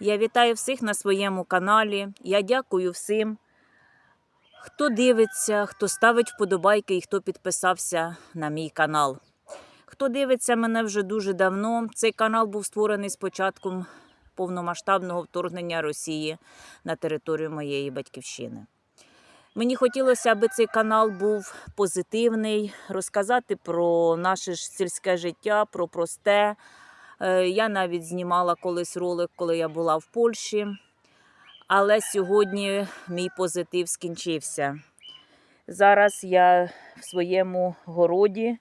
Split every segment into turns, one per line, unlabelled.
Я вітаю всіх на своєму каналі. Я дякую всім, хто дивиться, хто ставить вподобайки і хто підписався на мій канал. Хто дивиться мене вже дуже давно, цей канал був створений з початком повномасштабного вторгнення Росії на територію моєї батьківщини. Мені хотілося, аби цей канал був позитивний, розказати про наше сільське життя, про просте. Е, Я навіть знімала колись ролик, коли я була в Польщі. Але сьогодні мій позитив скінчився. Зараз я в своєму городі,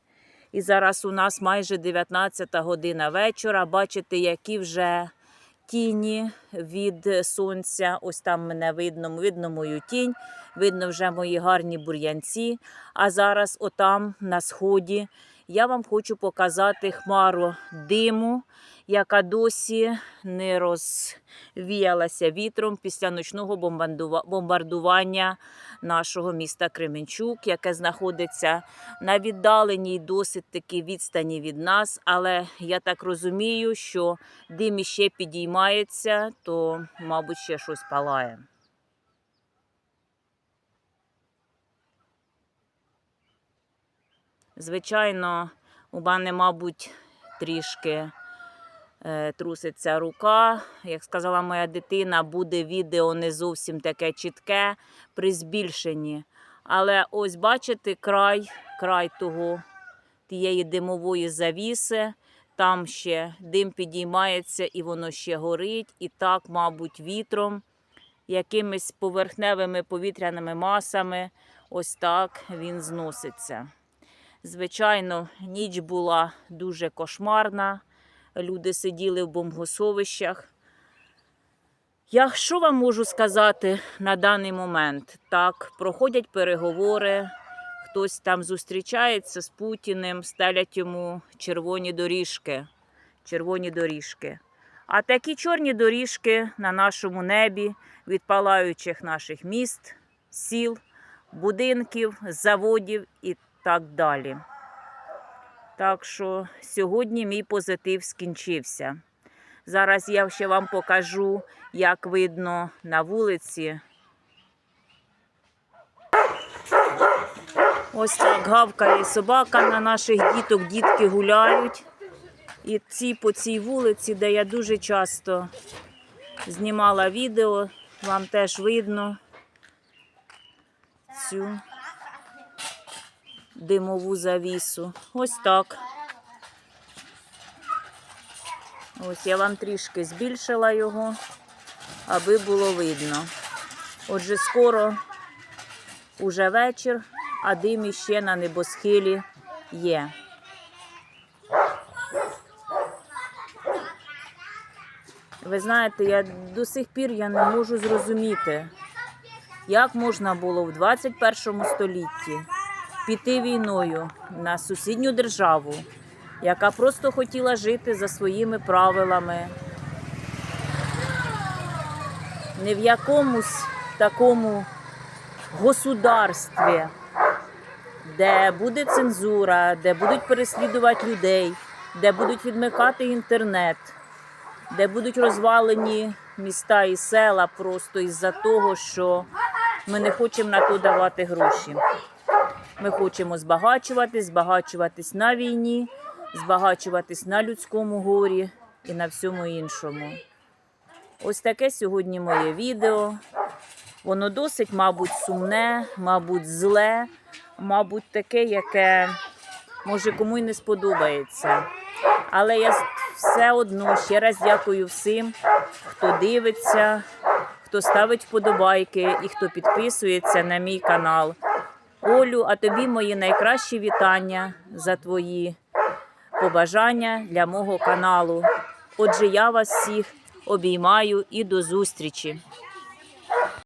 і зараз у нас майже 19 година вечора. Бачите, які вже тіні від сонця. Ось там мене видно, видно мою тінь, видно вже мої гарні бур'янці. А зараз, отам на сході, я вам хочу показати хмару диму, яка досі не розвіялася вітром після ночного бомбардування нашого міста Кременчук, яке знаходиться на віддаленій досить таки відстані від нас. Але я так розумію, що дим іще підіймається, то, мабуть, ще щось палає. Звичайно, у мене, мабуть, трішки е, труситься рука. Як сказала моя дитина, буде відео не зовсім таке чітке при збільшенні. Але ось бачите край, край того тієї димової завіси. Там ще дим підіймається і воно ще горить. І так, мабуть, вітром, якимись поверхневими повітряними масами, ось так він зноситься. Звичайно, ніч була дуже кошмарна. Люди сиділи в бомбосховищах. Я що вам можу сказати на даний момент? Так, проходять переговори, хтось там зустрічається з Путіним, стелять йому червоні доріжки. Червоні доріжки. А такі чорні доріжки на нашому небі від палаючих наших міст, сіл, будинків, заводів і так далі. Так що сьогодні мій позитив скінчився. Зараз я ще вам покажу, як видно на вулиці. Ось так гавкає собака на наших діток. Дітки гуляють. І ці по цій вулиці, де я дуже часто знімала відео, вам теж видно цю димову завісу. Ось так. Ось я вам трішки збільшила його, аби було видно. Отже, скоро уже вечір, а дим іще на небосхилі є. Ви знаєте, я до сих пір я не можу зрозуміти, як можна було в 21 столітті піти війною на сусідню державу, яка просто хотіла жити за своїми правилами, не в якомусь такому государстві, де буде цензура, де будуть переслідувати людей, де будуть відмикати інтернет, де будуть розвалені міста і села просто із-за того, що ми не хочемо на то давати гроші. Ми хочемо збагачуватись, збагачуватись на війні, збагачуватись на людському горі і на всьому іншому. Ось таке сьогодні моє відео. Воно досить, мабуть, сумне, мабуть, зле, мабуть, таке, яке може кому й не сподобається. Але я все одно ще раз дякую всім, хто дивиться, хто ставить вподобайки і хто підписується на мій канал. Олю, а тобі мої найкращі вітання за твої побажання для мого каналу. Отже, я вас всіх обіймаю і до зустрічі.